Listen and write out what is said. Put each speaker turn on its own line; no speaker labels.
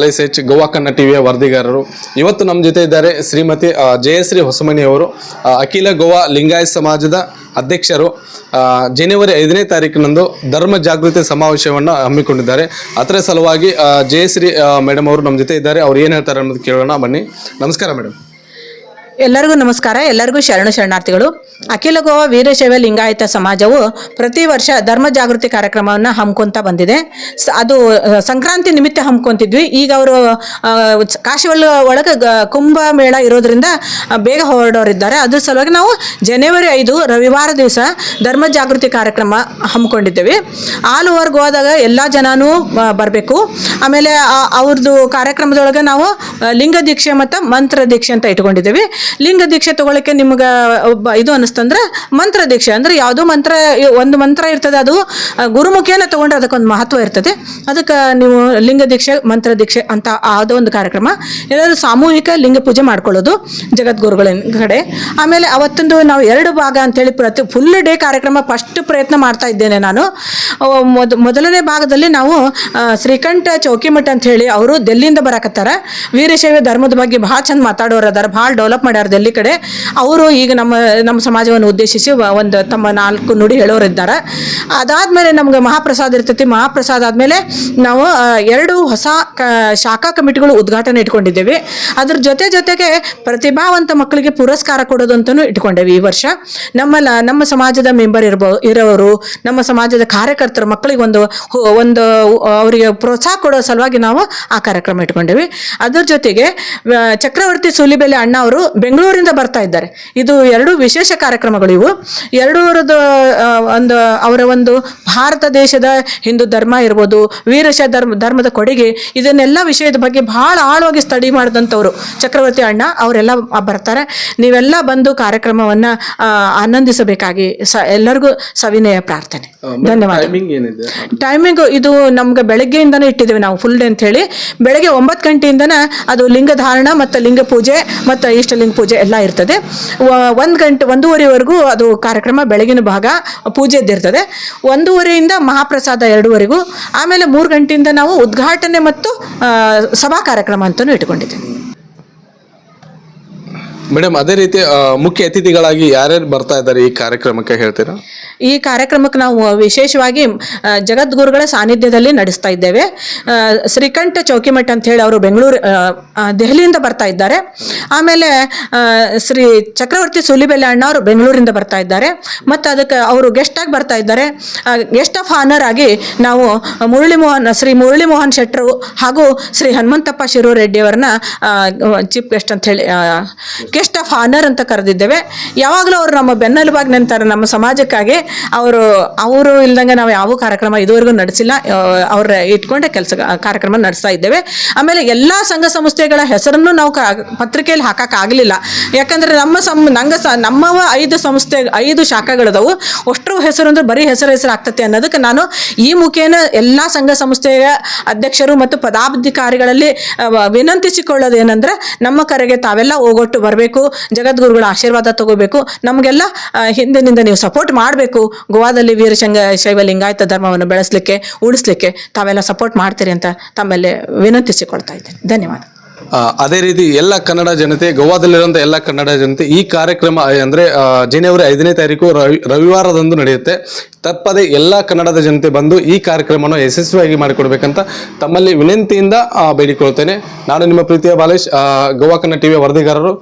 Alloys H Goa Kannada ಟಿವಿಯ ವರದಿಗಾರರು. ಇವತ್ತು ನಮ್ಮ ಜೊತೆ ಇದ್ದಾರೆ ಶ್ರೀಮತಿ ಜಯಶ್ರೀ ಹೊಸಮನಿ ಅವರು ಅಖಿಲ ಗೋವಾ ಲಿಂಗಾಯತ್ ಸಮಾಜದ ಅಧ್ಯಕ್ಷರು. ಜನವರಿ ಐದನೇ ತಾರೀಕಿನಂದು ಧರ್ಮ ಜಾಗೃತಿ ಸಮಾವೇಶವನ್ನು ಹಮ್ಮಿಕೊಂಡಿದ್ದಾರೆ. ಅದರ ಸಲುವಾಗಿ ಜಯಶ್ರೀ ಮೇಡಮ್ ಅವರು ನಮ್ಮ ಜೊತೆ ಇದ್ದಾರೆ. ಅವ್ರು ಏನು ಹೇಳ್ತಾರೆ ಅನ್ನೋದು ಕೇಳೋಣ. ಬನ್ನಿ. ನಮಸ್ಕಾರ ಮೇಡಮ್.
ಎಲ್ಲರಿಗೂ ನಮಸ್ಕಾರ, ಎಲ್ಲರಿಗೂ ಶರಣ ಶರಣಾರ್ಥಿಗಳು. ಅಖಿಲ ಗೋವಾ ವೀರಶೈವ ಲಿಂಗಾಯತ ಸಮಾಜವು ಪ್ರತಿ ವರ್ಷ ಧರ್ಮ ಜಾಗೃತಿ ಕಾರ್ಯಕ್ರಮವನ್ನು ಹಮ್ಕೊಂತ ಬಂದಿದೆ. ಅದು ಸಂಕ್ರಾಂತಿ ನಿಮಿತ್ತ ಹಮ್ಕೊಂತಿದ್ವಿ ಈಗ ಅವರು ಕಾಶಿವಲ್ ಒಳಗೆ ಕುಂಭ ಮೇಳ ಇರೋದ್ರಿಂದ ಬೇಗ ಹೊರಡೋರಿದ್ದಾರೆ ಅದ್ರ ಸಲುವಾಗಿ ನಾವು ಜನವರಿ ಐದು, ರವಿವಾರ ದಿವಸ ಧರ್ಮ ಜಾಗೃತಿ ಕಾರ್ಯಕ್ರಮ ಹಮ್ಮಿಕೊಂಡಿದ್ದೇವೆ. ಆಲ್ ಓವರ್ ಗೋವಾದಾಗ ಎಲ್ಲ ಜನನೂ ಬರಬೇಕು. ಆಮೇಲೆ ಅವ್ರದ್ದು ಕಾರ್ಯಕ್ರಮದೊಳಗೆ ನಾವು ಲಿಂಗ ದೀಕ್ಷೆ ಮತ್ತು ಮಂತ್ರ ದೀಕ್ಷೆ ಅಂತ ಇಟ್ಕೊಂಡಿದ್ದೇವೆ. ಲಿಂಗ ದೀಕ್ಷೆ ತಗೊಳಕ್ಕೆ ನಿಮ್ಗೆ ಇದು ಅನಿಸ್ತಂದ್ರೆ ಮಂತ್ರ ದೀಕ್ಷೆ. ಅಂದ್ರೆ ಯಾವುದೋ ಮಂತ್ರ ಒಂದು ಮಂತ್ರ ಇರ್ತದೆ, ಅದು ಗುರುಮುಖಿಯನ್ನು ತಗೊಂಡ್ರೆ ಅದಕ್ಕೊಂದು ಮಹತ್ವ ಇರ್ತದೆ. ಅದಕ್ಕೆ ನೀವು ಲಿಂಗ ದೀಕ್ಷೆ, ಮಂತ್ರ ದೀಕ್ಷೆ ಅಂತ ಯಾವುದೋ ಒಂದು ಕಾರ್ಯಕ್ರಮ. ಎಲ್ಲರೂ ಸಾಮೂಹಿಕ ಲಿಂಗ ಪೂಜೆ ಮಾಡ್ಕೊಳ್ಳೋದು ಜಗದ್ಗುರುಗಳ ಕಡೆ. ಆಮೇಲೆ ಅವತ್ತೊಂದು ನಾವು ಎರಡು ಭಾಗ ಅಂತೇಳಿ ಪ್ರತಿ ಫುಲ್ ಡೇ ಕಾರ್ಯಕ್ರಮ ಫಸ್ಟ್ ಪ್ರಯತ್ನ ಮಾಡ್ತಾ ಇದ್ದೇನೆ ನಾನು. ಮೊದ, ಮೊದಲನೇ ಭಾಗದಲ್ಲಿ ನಾವು ಶ್ರೀಕಂಠ ಚೌಕಿಮಠ ಅಂತ ಹೇಳಿ ಅವರು ದೆಲ್ಲಿಯಿಂದ ಬರಾಕತ್ತಾರ. ವೀರಶೈವ ಧರ್ಮದ ಬಗ್ಗೆ ಭಾಳ ಚಂದ ಮಾತಾಡೋರು ಅದಾರ, ಭಾಳ ಡೆವಲಪ್ ಮಾಡ್ಯಾರ ಎಲ್ಲಿ ಕಡೆ, ಅವರು ಈಗ ನಮ್ಮ ನಮ್ಮ ಸಮಾಜವನ್ನು ಉದ್ದೇಶಿಸಿ ಒಂದು ತಮ್ಮ ನಾಲ್ಕು ನುಡಿ ಹೇಳೋರು ಇದ್ದಾರೆ. ಅದಾದಮೇಲೆ ನಮ್ಗೆ ಮಹಾಪ್ರಸಾದ ಇರ್ತೈತಿ. ಮಹಾಪ್ರಸಾದ ಆದಮೇಲೆ ನಾವು ಎರಡು ಹೊಸ ಕ, ಶಾಖಾ ಕಮಿಟಿಗಳು ಉದ್ಘಾಟನೆ ಇಟ್ಕೊಂಡಿದ್ದೇವೆ. ಅದ್ರ ಜೊತೆ ಜೊತೆಗೆ ಪ್ರತಿಭಾವಂತ ಮಕ್ಕಳಿಗೆ ಪುರಸ್ಕಾರ ಕೊಡೋದು ಅಂತಲೂ ಇಟ್ಕೊಂಡೇವೆ ಈ ವರ್ಷ. ನಮ್ಮ ನಮ್ಮ ಸಮಾಜದ ಮೆಂಬರ್ ಇರ್ಬೋ, ಇರೋರು, ನಮ್ಮ ಸಮಾಜದ ಕಾರ್ಯಕರ್ತರು ಮಕ್ಕಳಿಗೆ ಒಂದು ಒಂದು, ಅವರಿಗೆ ಪ್ರೋತ್ಸಾಹ ಕೊಡೋ ಸಲುವಾಗಿ ನಾವು ಆ ಕಾರ್ಯಕ್ರಮ ಇಟ್ಕೊಂಡೇವಿ. ಅದ್ರ ಜೊತೆಗೆ ಚಕ್ರವರ್ತಿ ಸೂಲಿಬೆಲೆ ಅಣ್ಣ ಅವರು ಬೆಂಗಳೂರಿಂದ ಬರ್ತಾ ಇದ್ದಾರೆ. ಇದು ಎರಡು ವಿಶೇಷ ಕಾರ್ಯಕ್ರಮಗಳು ಇವು. ಎರಡೂರದ್ದು ಒಂದು ಅವರ ಒಂದು ಭಾರತ ದೇಶದ ಹಿಂದೂ ಧರ್ಮ ಇರ್ಬೋದು ವೀರಶ ಧರ್ಮ ಧರ್ಮದ ಕೊಡುಗೆ ಇದನ್ನೆಲ್ಲ ವಿಷಯದ ಬಗ್ಗೆ ಭಾಳ ಆಳವಾಗಿ ಸ್ಟಡಿ ಮಾಡಿದಂಥವ್ರು. ಚಕ್ರವರ್ತಿ ಅಣ್ಣ ಅವರೆಲ್ಲ ಬರ್ತಾರೆ. ನೀವೆಲ್ಲ ಬಂದು ಕಾರ್ಯಕ್ರಮವನ್ನು ಆನಂದಿಸಬೇಕಾಗಿ ಸ ಎಲ್ಲರಿಗೂ ಸವಿನಯ ಪ್ರಾರ್ಥನೆ. ಧನ್ಯವಾದ.
ಟೈಮಿಂಗ್
ಇದು ನಮ್ಗೆ ಬೆಳಗ್ಗೆಯಿಂದನೇ ಇಟ್ಟಿದ್ದೇವೆ ನಾವು ಫುಲ್ ಡೇ ಅಂತ ಹೇಳಿ ಬೆಳಗ್ಗೆ ಒಂಬತ್ತು ಗಂಟೆಯಿಂದನೇ ಅದು ಲಿಂಗ ಧಾರಣ ಮತ್ತು ಲಿಂಗ ಪೂಜೆ ಮತ್ತು ಇಷ್ಟಲಿಂಗ ಪೂಜೆ ಎಲ್ಲ ಇರ್ತದೆ. ಒಂದು ಗಂಟೆ, ಒಂದೂವರೆವರೆಗೂ ಅದು ಕಾರ್ಯಕ್ರಮ ಬೆಳಗಿನ ಭಾಗ ಪೂಜೆದ್ದಿರ್ತದೆ ಒಂದೂವರೆಯಿಂದ ಮಹಾಪ್ರಸಾದ ಎರಡೂವರೆಗೂ. ಆಮೇಲೆ ಮೂರು ಗಂಟೆಯಿಂದ ನಾವು ಉದ್ಘಾಟನೆ ಮತ್ತು ಸಭಾ ಕಾರ್ಯಕ್ರಮ ಅಂತಲೂ ಇಟ್ಕೊಂಡಿದ್ದೇವೆ
ಮೇಡಮ್, ಅದೇ ರೀತಿ ಮುಖ್ಯ ಅತಿಥಿಗಳಾಗಿ ಯಾರ್ಯಾರು ಬರ್ತಾ ಇದ್ದಾರೆ ಈ ಕಾರ್ಯಕ್ರಮಕ್ಕೆ ಹೇಳ್ತೀರಾ?
ಈ ಕಾರ್ಯಕ್ರಮಕ್ಕೆ ನಾವು ವಿಶೇಷವಾಗಿ ಜಗದ್ಗುರುಗಳ ಸಾನ್ನಿಧ್ಯದಲ್ಲಿ ನಡೆಸ್ತಾ ಇದ್ದೇವೆ. ಶ್ರೀಕಂಠ ಚೌಕಿಮಠ ಅಂತ ಹೇಳಿ ಅವರು ಬೆಂಗಳೂರು ದೆಹಲಿಯಿಂದ ಬರ್ತಾ ಇದ್ದಾರೆ. ಆಮೇಲೆ ಶ್ರೀ ಚಕ್ರವರ್ತಿ ಸುಲಿಬೆಲೆ ಅಣ್ಣ ಅವರು ಬೆಂಗಳೂರಿಂದ ಬರ್ತಾ ಇದ್ದಾರೆ. ಮತ್ತು ಅದಕ್ಕೆ ಅವರು ಗೆಸ್ಟ್ ಆಗಿ ಬರ್ತಾ ಇದ್ದಾರೆ. ಗೆಸ್ಟ್ ಆಫ್ ಆನರ್ ಆಗಿ ನಾವು ಮುರಳಿ ಮೋಹನ್ ಶ್ರೀ ಮುರಳಿ ಮೋಹನ್ ಶೆಟ್ಟರು ಹಾಗೂ ಶ್ರೀ ಹನುಮಂತಪ್ಪ ಶಿರೂ ರೆಡ್ಡಿಯವರನ್ನ ಚೀಫ್ ಗೆಸ್ಟ್ ಅಂತ ಹೇಳಿ ಗೆಸ್ಟ್ ಆಫ್ ಆನರ್ ಅಂತ ಕರೆದಿದ್ದೇವೆ. ಯಾವಾಗಲೂ ಅವರು ನಮ್ಮ ಬೆನ್ನೆಲುಬಾಗಿ ನಿಂತಾರೆ ನಮ್ಮ ಸಮಾಜಕ್ಕಾಗಿ. ಅವರು ಅವರು ಇಲ್ದಂಗೆ ನಾವು ಯಾವ ಕಾರ್ಯಕ್ರಮ ಇದುವರೆಗೂ ನಡೆಸಿಲ್ಲ. ಅವ್ರ ಇಟ್ಕೊಂಡೆ ಕೆಲಸ ಕಾರ್ಯಕ್ರಮ ನಡೆಸ್ತಾ ಇದ್ದೇವೆ. ಆಮೇಲೆ ಎಲ್ಲ ಸಂಘ ಸಂಸ್ಥೆಗಳ ಹೆಸರನ್ನು ನಾವು ಪತ್ರಿಕೆಯಲ್ಲಿ ಹಾಕಕ್ಕಾಗಲಿಲ್ಲ ಯಾಕಂದ್ರೆ ನಮ್ಮ ಸಂ ನಂಗೆ ಸ ನಮ್ಮವ ಐದು ಸಂಸ್ಥೆ ಐದು ಶಾಖೆಗಳದವು. ಅಷ್ಟರ ಹೆಸರು ಅಂದ್ರೆ ಬರೀ ಹೆಸರು ಹೆಸರು ಆಗ್ತತೆ ಅನ್ನೋದಕ್ಕೆ ನಾನು ಈ ಮುಖೇನ ಎಲ್ಲ ಸಂಘ ಸಂಸ್ಥೆಯ ಅಧ್ಯಕ್ಷರು ಮತ್ತು ಪದಾಧಿಕಾರಿಗಳಲ್ಲಿ ಆ, ವ- ವಿನಂತಿಸಿಕೊಳ್ಳೋದು ಏನಂದ್ರೆ ನಮ್ಮ ಕರೆಗೆ ತಾವೆಲ್ಲ ಹೋಗೊಟ್ಟು ಬರಬೇಕು. ಜಗದ್ಗುರುಗಳ ಆಶೀರ್ವಾದ ತಗೋಬೇಕು, ನಮಗೆಲ್ಲ ಹಿಂದಿನಿಂದ ನೀವು ಸಪೋರ್ಟ್ ಮಾಡಬೇಕು. ಗೋವಾದಲ್ಲಿ ವೀರಶಂಗ ಶೈವ ಲಿಂಗಾಯತ ಧರ್ಮವನ್ನು ಬೆಳೆಸಲಿಕ್ಕೆ, ಉಳಿಸ್ಲಿಕ್ಕೆ ತಾವೆಲ್ಲ ಸಪೋರ್ಟ್ ಮಾಡ್ತೀರಿ ಅಂತ ತಮ್ಮಲ್ಲಿ ವಿನಂತಿಸಿಕೊಳ್ತಾ ಇದ್ದೇನೆ. ಧನ್ಯವಾದ.
ಅದೇ ರೀತಿ ಎಲ್ಲ ಕನ್ನಡ ಜನತೆ ಗೋವಾದಲ್ಲಿರುವಂಥ ಎಲ್ಲ ಕನ್ನಡ ಜನತೆ ಈ ಕಾರ್ಯಕ್ರಮ ಅಂದ್ರೆ ಜನವರಿ ಐದನೇ ತಾರೀಕು ರವಿ, ರವಿವಾರದಂದು ನಡೆಯುತ್ತೆ. ತಪ್ಪದೆ ಎಲ್ಲ ಕನ್ನಡದ ಜನತೆ ಬಂದು ಈ ಕಾರ್ಯಕ್ರಮವನ್ನು ಯಶಸ್ವಿಯಾಗಿ ಮಾಡಿಕೊಡ್ಬೇಕಂತ ತಮ್ಮಲ್ಲಿ ವಿನಂತಿಯಿಂದ ಬೇಡಿಕೊಳ್ತೇನೆ ನಾನು ನಿಮ್ಮ ಪ್ರೀತಿಯ ಬಾಲೇಶ್ ಗೋವಾ ಕನ್ನಡ ಟಿವಿಯ ವರದಿಗಾರರು